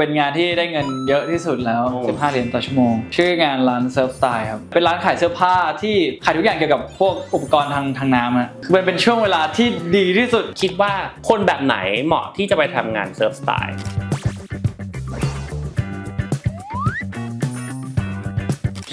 เป็นงานที่ได้เงินเยอะที่สุดแล้วโอ้15 เหรียญต่อชั่วโมง ชื่องานร้านเซิร์ฟสไตล์ครับ เป็นร้านขายเสื้อผ้าที่ขายทุกอย่างเกี่ยวกับพวกอุปกรณ์ทางทางน้ำอะคือมันเป็นช่วงเวลาที่ดีที่สุด คิดว่าคนแบบไหนเหมาะที่จะไปทำงานเซิร์ฟสไตล์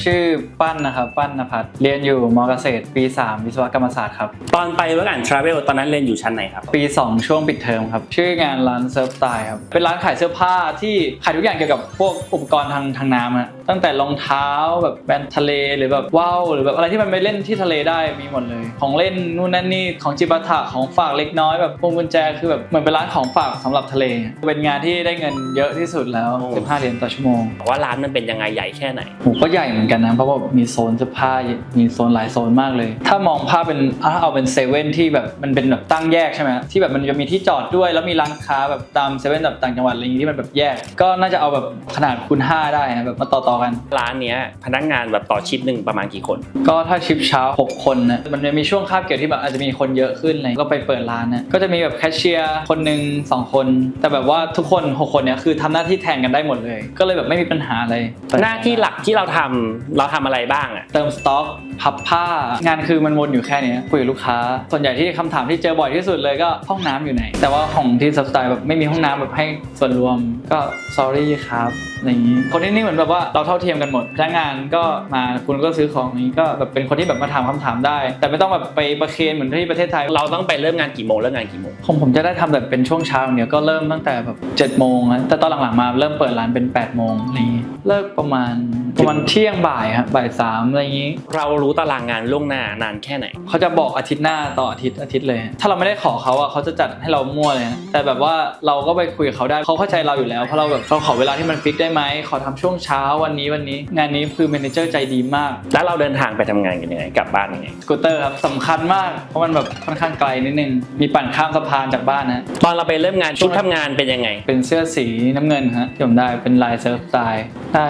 ชื่อปั้นนะครับ ปั้นนภัทรเรียนอยู่มเกษตรปี 3 วิศวกรรมศาสตร์ครับ ตอนไปเวิร์กแอนด์ทราเวลตอนนั้นเรียนอยู่ชั้นไหนครับ ปี 2 ช่วงปิดเทอมครับ ชื่องานร้านเซิร์ฟสไตล์ครับ เป็นร้านขายเสื้อผ้าที่ขายทุกอย่างเกี่ยวกับพวกอุปกรณ์ทางทางน้ำอะตั้งแต่รองเท้าแบบแบรนด์ทะเลหรือแบบว่าวหรือแบบอะไรที่มันไปเล่นที่ทะเลได้มีหมดเลย ของเล่นนู่นนั่นนี่ของจิปาถะของฝากเล็กน้อยแบบพวงกุญแจคือแบบเหมือนเป็นร้านของฝากสำหรับทะเล เป็นงานที่ได้เงินเยอะที่สุดแล้วโอ้15 เหรียญต่อชั่วโมงว่าร้านมันเป็นยังไงใหญ่แค่ไหนผมก็ใหญ่เหมือนกันนะเพราะว่ามีโซนเสื้อผ้ามีโซนหลายโซนมากเลย ถ้ามองภาพเป็นอะเอาเป็นเซเว่นที่แบบมันเป็นแบบตั้งแยกใช่ไหมที่แบบมันจะมีที่จอดด้วย แล้วมีร้านค้าแบบตามเซเว่นแบบต่างจังหวัดอะไรอย่างงี้ที่มันแบบแยก ก็น่าจะเอาแบบขนาดคูณ5ได้นะแบบมาต่อๆกัน ร้านเนี้ยพนักงานแบบต่อชิปหนึ่งประมาณกี่คน ก็ถ้าชิปเช้า 6 คนนะมันจะมีช่วงคาบเกี่ยวที่แบบอาจจะมีคนเยอะขึ้นอะไรก็ไปเปิดร้านนะก็จะมีแบบแคชเชียร์คนหนึ่งสองคน แต่แบบว่าทุกคนหกคนเนี้ยคือทำหน้าที่แทนกันได้หมดเลย ก็เลยแบบไม่มีปัญหาอะไรหน้าที่หลักที่เราทำเราทำอะไรบ้างอะเติมสต็อกพับผ้างานคือมันวนอยู่แค่เนี้ยคุยกับลูกค้า ส่วนใหญ่ที่คำถามที่เจอบ่อยที่สุดเลยก็ห้องน้ำอยู่ไหน แต่ว่าของที่สไตล์แบบไม่มีห้องน้ำแบบให้ส่วนรวมก็ sorry ครับอะไรอย่างนี้คนที่นี่เหมือนแบบว่าเราเท่าเทียมกันหมดพนักงานก็มาคุณก็ซื้อของนี้ก็แบบเป็นคนที่แบบมาถามคำถามได้ แต่ไม่ต้องแบบไปประเคนเหมือนที่ประเทศไทยเราต้องไปเริ่มงานกี่โมงเลิกงานกี่โมงผมผมจะได้ทำแบบเป็นช่วงเช้าอย่างเดียวก็เริ่มตั้งแต่แบบ7จ็ดโมงนะแต่ตอนหลังๆมาเริ่มเปิดร้านเป็น8ปดโมงอะไรอย่างนี้เลิกประมาณ ประมาณเที่ยงบ่ายครับบ่ายสามอะไรอย่างนี้ เรารู้ตารางงานล่วงหน้านานแค่ไหน เขาจะบอกอาทิตย์หน้าต่ออาทิตย์อาทิตย์เลย ถ้าเราไม่ได้ขอเขาอะเขาจะจัดให้เรามั่วเลยนะแต่แบบว่าเราก็ไปคุยกับเขาได้เขาเข้าใจเราอยู่แล้วเพราะเราแบบเราขอเวลาที่มันฟิกได้ไหมขอทำช่วงเช้าวันนี้วันนี้ งานนี้คือเมเนเจอร์ใจดีมาก แล้วเราเดินทางไปทำงานกันยังไงกลับบ้านยังไงสกูตเตอร์ครับสำคัญมากเพราะมันแบบค่อนข้างไกลนิดนึงมีปั่นข้ามสะพานจากบ้านนะตอนเราไปเริ่มงานชุดทำงานเป็นยังไง เป็นเสื้อสีน้ำเงินฮะที่ผมได้เป็นลายเซิร์ฟสไตล์ได้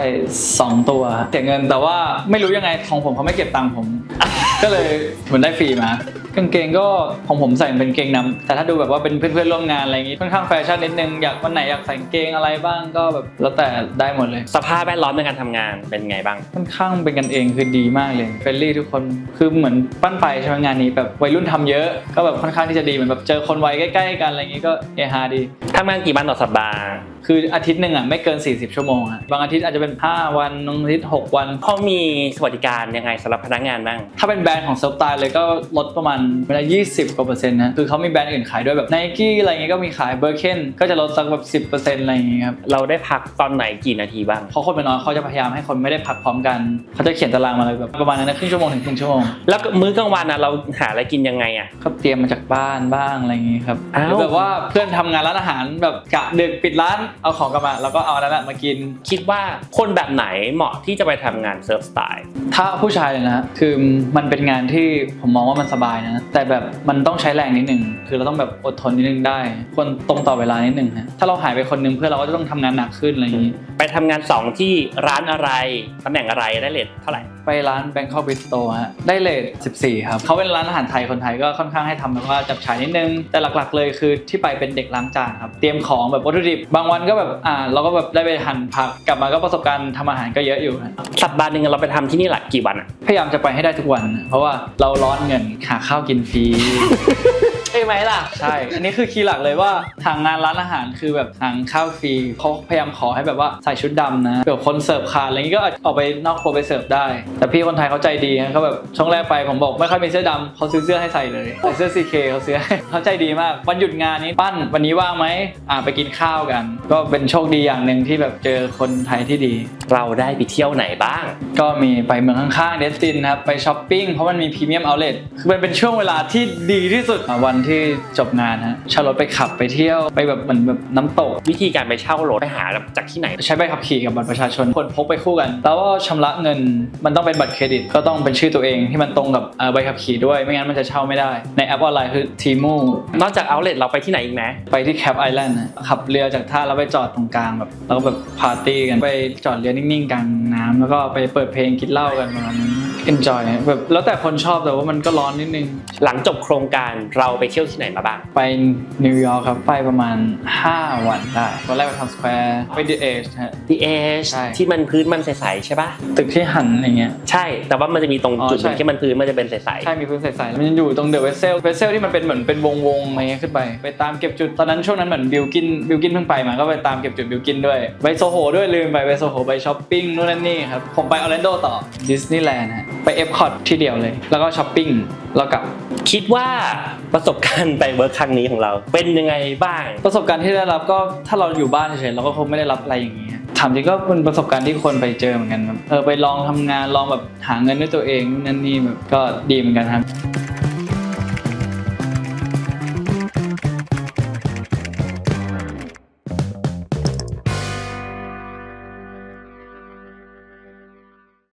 สองตัวเสียเงินแต่ว่าไม่รู้ยังไงของผมเขาไม่เก็บตังค์ผม ก็เลยเหมือนได้ฟรีมา กางเกงก็ของผมใส่เป็นเกงนำแต่ถ้าดูแบบว่าเป็นเพื่อนๆร่วมงานอะไรอย่างงี้ค่อนข้างแฟชั่นนิดนึงอยากวันไหนอยากใส่กางเกงอะไรบ้างก็แบบแล้วแต่ได้หมดเลย สภาพแวดล้อมในการทำงานเป็นไงบ้าง ค่อนข้างเป็นกันเองคือดีมากเลยเฟรนลี่ทุกคนคือเหมือนปั้นไปใช่ไหมงานนี้แบบวัยรุ่นทำเยอะ ก็แบบค่อนข้างที่จะดีเหมือนแบบเจอคนวัยใกล้ๆกันอะไรอย่างงี้ก็เฮฮาดี ทำงานกี่วันต่อสัปดาห์ คืออาทิตย์หนึ่งอะไม่เกิน 40 ชั่วโมงอะบางอาทิตย์อาจจะเป็น 5 วันบางอาทิตย์ 6 วัน เขามีสวัสดิการยังไงสำหรับพนักงานบ้าง ถ้าเป็นแบรนด์ของเซิร์ฟตายเลยก็ลดประมาณเวลา 20 กว่าเปอร์เซ็นต์นะคือเขามีแบรนด์อื่นขายด้วยแบบไนกี้อะไรเงี้ยก็มีขายเบอร์เคนก็จะลดสักแบบ10%อะไรอย่างเงี้ยครับเราได้พักตอนไหนกี่นาทีบ้างเพราะคนเป็นน้อยเขาจะพยายามให้คนไม่ได้พักพร้อมกันเขาจะเขียนตารางมาเลยแบบประมาณนั้นนะครึ่งชั่วโมงถึงครึ่งชั่วโมงแล้วก็มื้อกลางวันนะเราหาอะไรกินยังไงอะก็เตรียมมาจากบ้านบ้างอะไรอย่างงี้ครับอ้าวหรือแบบว่าเพื่อนทำงานร้านอาหารแบบกะดึกปิดร้านเอาของกลับมาแล้วก็เอาอันนั้นแหละมากิน คิดว่าคนแบบไหนเหมาะที่จะไปทำงานเซิร์ฟสไตล์ถ้าผู้ชายเลยนะคือมันเป็นงานที่ผมมองว่ามันสบายนะแต่แบบมันต้องใช้แรงนิดนึงคือเราต้องแบบอดทนนิดนึงได้ควรตรงต่อเวลานิดนึงฮะถ้าเราหายไปคนนึงเพื่อนเราก็จะต้องทำงานหนักขึ้นอะไรอย่างนี้ ไปทำงานสองที่ร้านอะไรตำแหน่งอะไรได้เลทเท่าไหร่ ไปร้าน Bangkok Bistro ฮะได้เลท14 ครับเขาเป็นร้านอาหารไทยคนไทยก็ค่อนข้างให้ทำแบบว่าจับฉายนิดนึง แต่หลักๆเลยคือที่ไปเป็นเด็กล้างจานครับ เตรียมของแบบวัตถุดิบบางวันก็แบบอ่าเราก็แบบได้ไปหั่นผักกลับมาก็ประสบการณ์ทำอาหารก็เยอะอยู่ฮะสัปดาห์หนึ่งเราไปทำที่นี่หลักกี่วันอะพยายามจะไปให้ได้ทุกวันนะเพราะว่าเราร้อนเงินหาข้าวกินฟรี ใช่ไหมล่ะ ใช่ อันนี้คือคีย์หลักเลยว่าทางงานร้านอาหารคือแบบทางข้าวฟรีเขาพยายามขอให้แบบว่าใส่ชุดดำนะเผื่อคนเสิร์ฟขาดอะไรอย่างงี้ก็ออกไปนอกครัวไปเสิร์ฟได้ แต่พี่คนไทยเขาใจดีนะเขาแบบช่วงแรกไปผมบอกไม่ค่อยมีเสื้อดำเขาซื้อเสื้อให้ใส่เลยใส่เสื้อ CK เขาซื้อให้เขาใจดีมากวันหยุดงานนี้ปั้นวันนี้ว่างไหมอ่าไปกินข้าวกัน ก็เป็นโชคดีอย่างหนึ่งที่แบบเจอคนไทยที่ดี เราได้ไปเที่ยวไหนบ้าง ก็มีไปเมืองข้างๆเดสตินนะครับไปช้อปปิ้งเพราะมันมีพรีเมียมเอาเล t คือมันเป็นช่วงเวลาที่ดีที่สุดอะวันที่จบงานฮะเช่ารถไปขับไปเที่ยวไปแบบเหมือนแบบน้ำตก วิธีการไปเช่ารถไปหาจากที่ไหน ใช้ใบขับขี่กับบัตรประชาชนคนพกไปคู่กัน แล้วก็ชำระเงินมันต้องเป็นบัตรเครดิต ก็ต้องเป็นชื่อตัวเองที่มันตรงกับเอ่อใบขับขี่ด้วย ไม่งั้นมันจะเช่าไม่ได้ ในแอปออนไลน์คือทีมูนอกจากเอาเลทเราไปที่ไหนอีกไหมไปที่แคปไอแลนด์ขับเรือจากท่าแล้วไปจอดตรงกลางแบบแล้วก็แบบปาร์ตี้กันไปจอดเรือนิ่งๆกลางน้ำแล้วก็ไปเปิดเพลงกินเหล้ากันประมาณนี้ enjoy แบบแล้วแต่คนชอบแต่ว่ามันก็ร้อนนิดนึง หลังจบโครงการเราไปเที่ยวที่ไหนมาบ้าง ไปนิวยอร์กครับ ไปประมาณ 5 วันได้ตอนแรกไปทำสแควร์ไปดีเอชฮะ The e ใช่ ที่มันพื้นมันใสๆใช่ปะตึกที่หันอะไรเงี้ย ใช่ แต่ว่ามันจะมีตรงอ๋อจุดหนึ่งใช่ ที่มันพื้นมันจะเป็นใสใช่ มีพื้นใสๆมันอยู่ตรงเดอะเวสเซลเวสเซลที่มันเป็นเหมือนเป็นวงวงๆอะไรเงี้ยขึ้นไป ไปตามเก็บจุด ตอนนั้นช่วงนั้นเหมือนบิลกินบิลกินเพิ่งไปมา ก็ไปตามเก็บจุดบิลกินด้วย ไปโซโหด้วยลืมไปไปโซโหไปช้อปปิ้งนู่นนั่นนี่ครับ ผมไปออร์แลนโดต่อดิสนีย์แลนด์ฮะ ไปเอฟคอร์ที่เดียวเลย แล้วก็ช้อปปิ้งแล้วกลับๆคิดว่าประสบการณ์ไปเวิร์คครั้งนี้ของเรา เป็นยังไงบ้าง ประสบการณ์ที่ได้รับก็ถ้าเราอยู่บ้านเฉยๆเราก็คงไม่ได้รับอะไรอย่างเงี้ยถามจริงก็เป็นประสบการณ์ที่ควรไปเจอเหมือนกันแบบเออไปลองทำงานลองแบบหาเงินด้วยตัวเองนู่นนั่นนี่แบบก็ดีเหมือนกันครับ